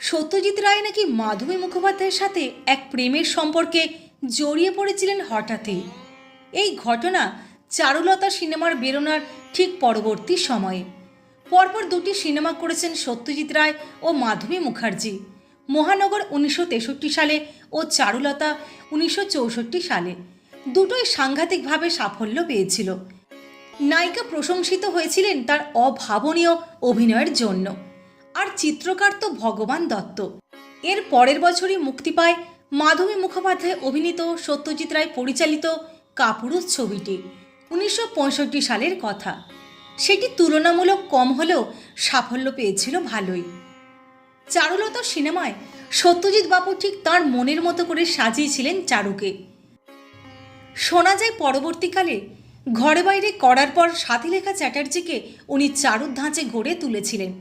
সত্যজিৎ রায় নাকি মাধবী মুখোপাধ্যায়ের সাথে এক প্রেমের সম্পর্কে জড়িয়ে পড়েছিলেন হঠাৎই? এই ঘটনা চারুলতা সিনেমার বেরোনোর ঠিক পরবর্তী সময়ে। পরপর দুটি সিনেমা করেছেন সত্যজিৎ রায় ও মাধবী মুখার্জি। মহানগর উনিশশো তেষট্টি সালে ও চারুলতা উনিশশো চৌষট্টি সালে। দুটোই সাংঘাতিকভাবে সাফল্য পেয়েছিল। নায়িকা প্রশংসিত হয়েছিলেন তার অভাবনীয় অভিনয়ের জন্য। চিত্রকার তো ভগবান দত্ত। এর পরের বছরই মুক্তি পায় মাধবী মুখোপাধ্যায় অভিনীত সত্যজিৎ রায় পরিচালিত কাপুরুষ ছবিটি, উনিশশো পঁয়ষট্টি সালের কথা। সেটি তুলনামূলক কম হলেও সাফল্য পেয়েছিল ভালোই। চারুলতা সিনেমায় সত্যজিৎ বাবু ঠিক তাঁর মনের মতো করে সাজিয়েছিলেন চারুকে। শোনা যায় পরবর্তীকালে ঘরে বাইরে করার পর সাথীলেখা চ্যাটার্জিকে উনি চারুর ধাঁচে গড়ে তুলেছিলেন।